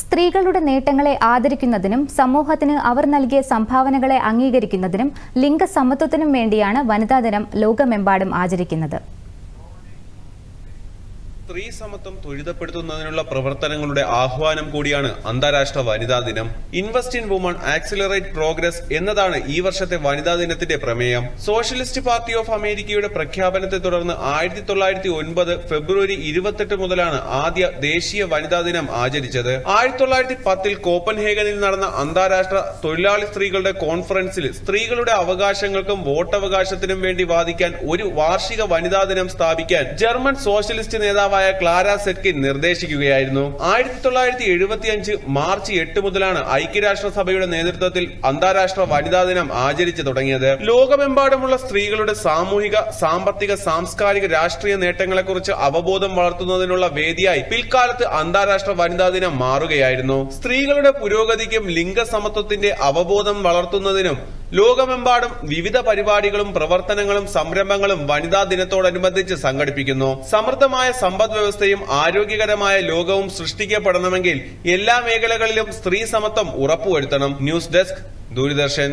സ്ത്രീകളുടെ നേട്ടങ്ങളെ ആദരിക്കുന്നതിനും സമൂഹത്തിന് അവർ നൽകിയ സംഭാവനകളെ അംഗീകരിക്കുന്നതിനും ലിംഗസമത്വത്തിനും വേണ്ടിയാണ് വനിതാ ദിനം ലോകമെമ്പാടും ആചരിക്കുന്നത്. സ്ത്രീ സമത്വം ത്വരിതപ്പെടുത്തുന്നതിനുള്ള പ്രവർത്തനങ്ങളുടെ ആഹ്വാനം കൂടിയാണ് അന്താരാഷ്ട്ര വനിതാ ദിനം. Invest in women accelerate progress എന്നതാണ് ഈ വർഷത്തെ വനിതാ ദിനത്തിന്റെ പ്രമേയം. സോഷ്യലിസ്റ്റ് പാർട്ടി ഓഫ് അമേരിക്കയുടെ പ്രഖ്യാപനത്തെ തുടർന്ന് ആയിരത്തി തൊള്ളായിരത്തി ഒൻപത് ഫെബ്രുവരി ഇരുപത്തെട്ട് മുതലാണ് ആദ്യ ദേശീയ വനിതാ ദിനം ആചരിച്ചത്. ആയിരത്തി തൊള്ളായിരത്തി പത്തിൽ കോപ്പൻഹേഗനിൽ നടന്ന അന്താരാഷ്ട്ര തൊഴിലാളി സ്ത്രീകളുടെ കോൺഫറൻസിൽ സ്ത്രീകളുടെ അവകാശങ്ങൾക്കും വോട്ടവകാശത്തിനും വേണ്ടി വാദിക്കാൻ ഒരു വാർഷിക വനിതാ ദിനം സ്ഥാപിക്കാൻ ജർമ്മൻ സോഷ്യലിസ്റ്റ് നേതാവായ ക്ലാര സെറ്റ്കിൻ നിർദ്ദേശിക്കുകയായിരുന്നു. ആയിരത്തി തൊള്ളായിരത്തി എഴുപത്തി അഞ്ച് മാർച്ച് എട്ട് മുതലാണ് ഐക്യരാഷ്ട്രസഭയുടെ നേതൃത്വത്തിൽ അന്താരാഷ്ട്ര വനിതാ ദിനം ആചരിച്ചു തുടങ്ങിയത്. ലോകമെമ്പാടുമുള്ള സ്ത്രീകളുടെ സാമൂഹിക സാമ്പത്തിക സാംസ്കാരിക രാഷ്ട്രീയ നേട്ടങ്ങളെക്കുറിച്ച് അവബോധം വളർത്തുന്നതിനുള്ള വേദിയായി പിൽക്കാലത്ത് അന്താരാഷ്ട്ര വനിതാ ദിനം മാറുകയായിരുന്നു. സ്ത്രീകളുടെ പുരോഗതിക്കും ലിംഗസമത്വത്തിന്റെ അവബോധം വളർത്തുന്നതിനും ലോകമെമ്പാടും വിവിധ പരിപാടികളും പ്രവർത്തനങ്ങളും സംരംഭങ്ങളും വനിതാ ദിനത്തോടനുബന്ധിച്ച് സംഘടിപ്പിക്കുന്നു. സമൃദ്ധമായ സമ്പദ് വ്യവസ്ഥയും ആരോഗ്യകരമായ ലോകവും സൃഷ്ടിക്കപ്പെടണമെങ്കിൽ എല്ലാ മേഖലകളിലും സ്ത്രീ സമത്വം ഉറപ്പുവരുത്തണം. News desk Doordarshan.